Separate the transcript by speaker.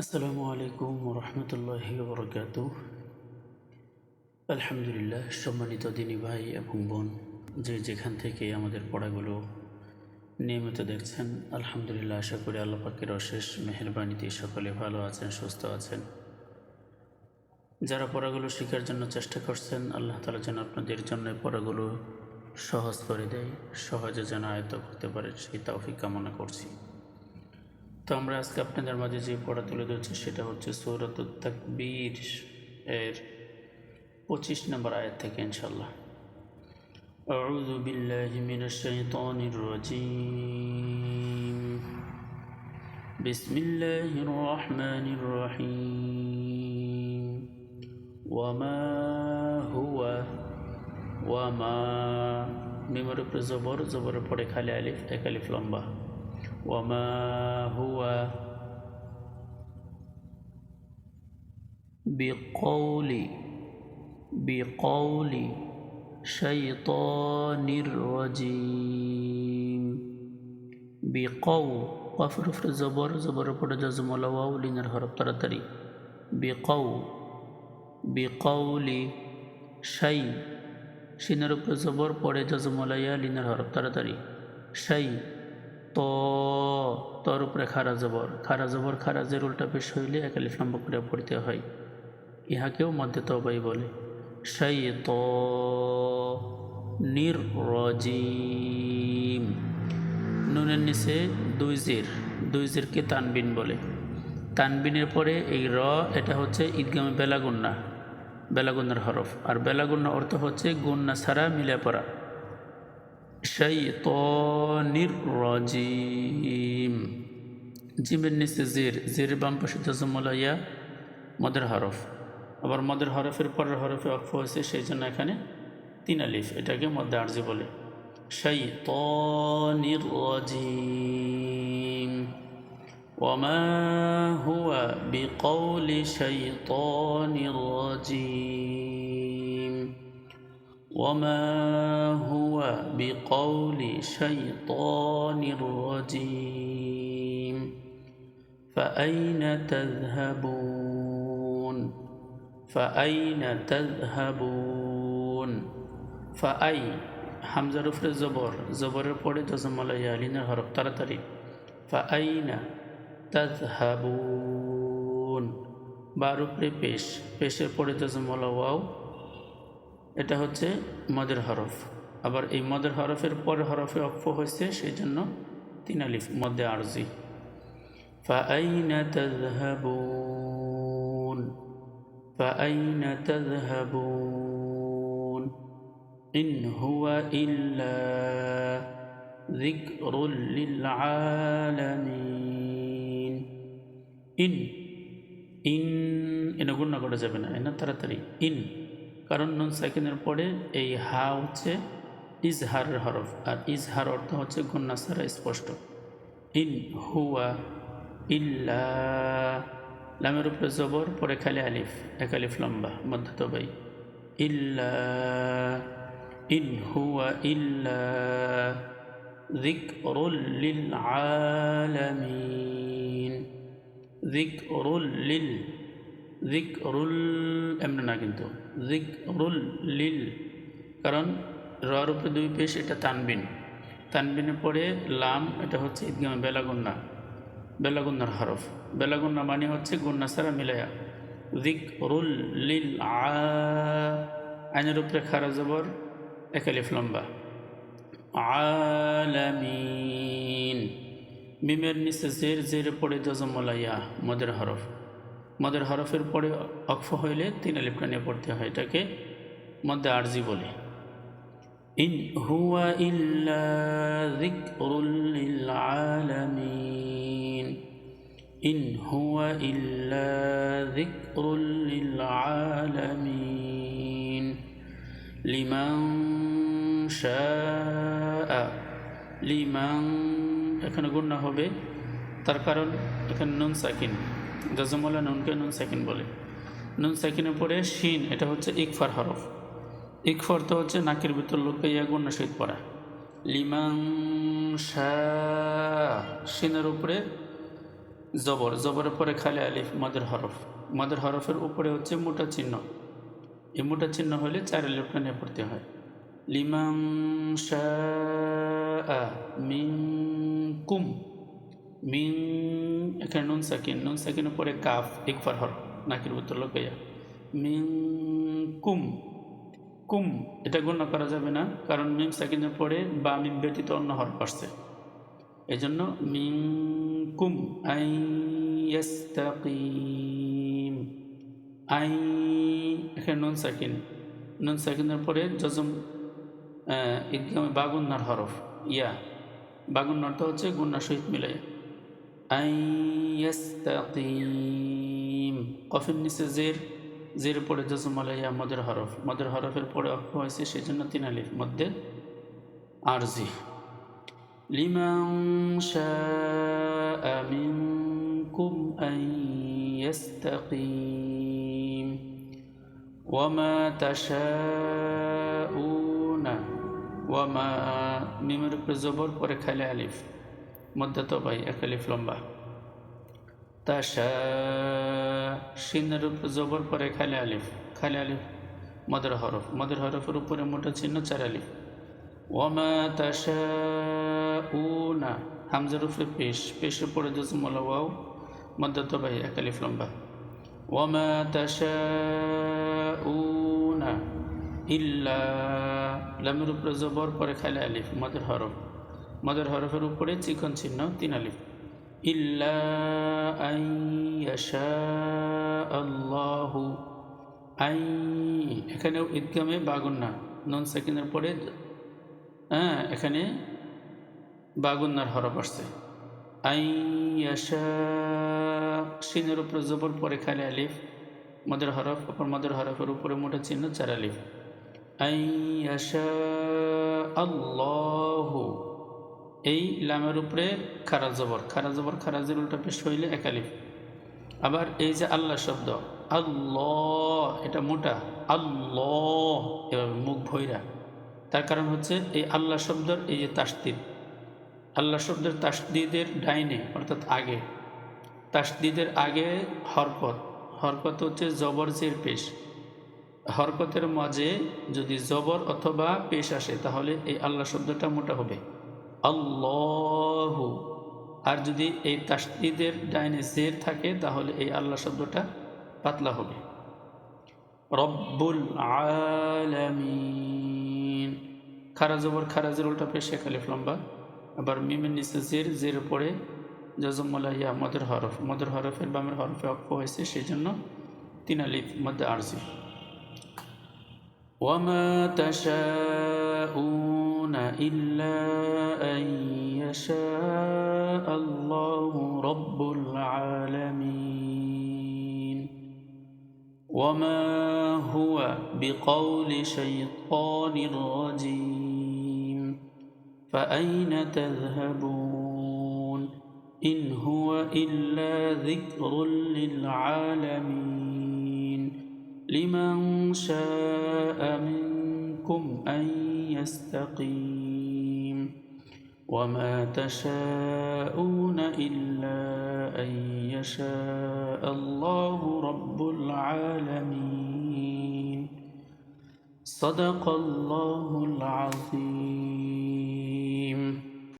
Speaker 1: আসসালামু আলাইকুম রহমতুল্লাহি বরকাত আলহামদুলিল্লাহ, সম্মানিত দিনী ভাই এবং বোন, যে যেখান থেকে আমাদের পড়াগুলো নিয়মিত দেখছেন, আলহামদুলিল্লাহ আশা করি আল্লাহ পাকের অশেষ মেহরবানিতে সকলে ভালো আছেন, সুস্থ আছেন। যারা পড়াগুলো শেখার জন্য চেষ্টা করছেন, আল্লাহ তালা যেন আপনাদের জন্য পড়াগুলো সহজ করে দেয়, সহজে যেন আয়ত্ত করতে পারে, সেই তৌফিক কামনা করছি। তো আমরা আজকে আপনাদের মাঝে যে পড়া তুলে ধরছি সেটা হচ্ছে সৌরত তাকবীর এর পঁচিশ নম্বর আয়াত থেকে ইনশাল্লাহ أعوذ بالله من الشيطان الرجيم بسم الله الرحمن الرحيم وما هو وما মিমের উপরে জবর জবরের পরে খালি আলিফ এক আলিফ লম্বা وما هو بقول بقول شيطان الرجيم. بقو قف رفر زبر زبر پر جزم الواو لنر حرف ترتري بقو بقول شيء. شنر پر زبر پر جزم الیا لنر حرف ترتري شيء. ত তর উপরে খারা জবর। খারা জবর খারাজের উল্টা পেশ হইলে একালিফ লম্বা করে পড়তে হয়। ইহাকেও মধ্যে তবাই বলে সাই ত নির রজিম নুনের নিচে দুই জির, দুই জিরকে তানবিন বলে। তানবিনের পরে এই র, এটা হচ্ছে ঈদগামে বেলাগুন্না, বেলাগুন্নার হরফ। আর বেলাগুন্না অর্থ হচ্ছে গুন্না ছাড়া মিলে পড়া। শাইতানির রাজিম জিমের নিচে জির জির বাম পাশে জজমলাইয়া মদের হরফ আবার মদের হরফের পরের হরফে অক্ষ হয়েছে সেই জন্য এখানে তিন আলিফ এটাকে মধ্যে আর্জি বলে শাইতানির রাজিম وما هو بقول شيطان رجيم وما هو بقول شيطان رجيم فأين تذهبون فأين تذهبون فأي حمزة رفر زبر زبر পড়ে জজমালা ইয়ালিনের হরফ তাড়াতাড়ি فأين تذهبون বার উপরে পেশ পেশের পড়ে জজমালা ওয়াও এটা হচ্ছে মদের হরফ আবার এই মদের হরফের পর হরফে অক্ষ হয়েছে সেই জন্য তিন আলিফ মধ্যে আরজি فأين تذهبون فأين تذهبون إن هو إلا ذكر للعالمين إن إن إن قلنا قد جبنا إن ترى إن কারণ নন সাইকেনের পরে এই হা হচ্ছে ইজহারের হরফ, আর ইজহার অর্থ হচ্ছে গন্যাসারা স্পষ্ট। ইন হুয়া ইল্লা, লামের উপরে জবর, পরে খালি আলিফ, এক আলিফ লম্বা মধ্যতবাই ইল্লা, ইন হুয়া ইল্লা, যিকরুল লিল আলামিন। যিকরুল লিল, যিকরুল, এমন না কিন্তু। জিকরুল লিল, কারণ রর উপরে দুই পেশ, এটা তানবিন। তানবিনের পরে লাম, এটা হচ্ছে ঈদগামে বেলাগুন্না, বেলাগুন্নার হরফ। বেলাগুন্না মানে হচ্ছে গুন্না সারা মিলায়া। জিকরুল লিল আইনের উপরে খারা জবর একালিফ লম্বা। আলামিন, মিমের নিচে জের জের পড়ে জজমলাইয়া মদের হরফ। মদের হরফের পরে অক্ষ হইলে তিন আলিফ টানিয়ে পড়তে হয় এটাকে মধ্যে আরজি বলে। ইন হুয়া আলামিন। ইন হুয়া আলামিন। লিমান শাআ, লিমান এখানে গুণনা হবে, তার কারণ এখানে নুন সাকিন। জজমলা নুনকে নুন সাকিন বলে। নুন সাকিনের পরে শিন, এটা হচ্ছে ইকফার হরফ। ইকফার তো হচ্ছে নাকের ভিতর লোককে ইয়া গুণ শহীদ পড়া। লিমাং শিনের উপরে জবর, জবরের পরে খালি আলিফ, মদের হরফ। মদের হরফের উপরে হচ্ছে মোটা চিহ্ন। এই মোটা চিহ্ন হলে চার আলিফটা নিয়ে পড়তে হয়। লিমাং মিং কুম। মিং এখানে নুন সাকিন, নুন সাকিনের পরে কাফ একবার হর, নাকির উত্তর লোকাইয়া। মিং কুম কুম, এটা গণ্য করা যাবে না, কারণ মিম সাকিনের পরে বা মিম ব্যতীত অন্য হরফ আসছে। এই জন্য মিং কুম, আই আই, এখানে নুন সাকিন, নুন সাকিনের পরে যজম বাগুন্নার হরফ, ইয়া। বাগুন্নারটা হচ্ছে গুন্নার সহিত মিলাই আই ইয়াস্তাকিম। কফির নিচে জের জের পরে যজম মদের হরফ। মদের হরফের পরে অক্ষ হয়েছে সেই জন্য তিন আলিফ, মধ্যে আরজি। লিমাং মিনকুম আন ইয়াস্তাকিম। ওয়ামা তাশাউনা। ওয়ামা মিমের উপরে জবর পরে খাইলে আলিফ। মধ্যে তো ভাই, এক আলিফ লম্বা। তাশা সিনের উপরে জবর পরে খাইলে আলিফ খাইলে আলিফ, মদের হরফ। মদের হরফের উপরে মোটা চিহ্ন, চার আলিফ। ওয়ামা তাশাউনা হামজার উপরে পেশ। পেশের পরে জজমলা ওয়াও, মধ্যে তো ভাই, এক আলিফ লম্বা। ওয়ামা তাশাউনা ইল্লা, লামের উপরে জবর পরে খাইলে আলিফ, মদের হরফ। মদের হরফের উপরে চিকন চিহ্ন, তিন আলিফ। ইল্লা আল্লাহু। আই এখানেও ঈদগামে বাগুন্না নন সেকেন্ডের পরে হ্যাঁ এখানে বাগুন্নার হরফ আসছে। আইয়াশা সিনের উপরে জবর, পরে খাইলে আলিফ। মদের হরফ, অপর মদের হরফের উপরে মোটা চিহ্ন, চার আলিফ। আইয়াশা আল্লাহ। এই লামের উপরে খারা জবর খারা জবর, খারাজের উল্টা পেশ হইলে একালিফ আবার এই যে আল্লাহ শব্দ, আল্লাহ, এটা মোটা, আল্লাহ, এভাবে মুখ ভৈরা তার কারণ হচ্ছে এই আল্লাহ শব্দের এই যে তাসদিদ, আল্লাহ শব্দের তাসদিদের ডাইনে, অর্থাৎ আগে, তাসদিদের আগে হরকত হরকত হচ্ছে জবর জের পেশ। হরকতের মাঝে যদি জবর অথবা পেশ আসে, তাহলে এই আল্লাহ শব্দটা মোটা হবে। আল্লাহ। আর যদি এই তাস্তিদের ডাইনে জের থাকে, তাহলে এই আল্লাহ শব্দটা পাতলা হবে। রব্বুল আলামিন। খারা জবর খারাজের উল্টা পেয়ে শেখ আলিফ লম্বা। আবার মিমের নিচে জের জের পরে জজমুল্লাহ ইয়া মদর হরফ। মদর হরফের বামের হরফে অক্ষ হয়েছে সেই জন্য তিন আলিফ, মধ্যে আরজি। ওয়ামা তাশাউন إلا أن يشاء الله رب العالمين وما هو بقول شيطان رجيم فأين تذهبون إن هو إلا ذكر للعالمين لمن شاء منكم أن يستقيم وما تشاءون إلا أن يشاء الله رب العالمين. صدق الله العظيم.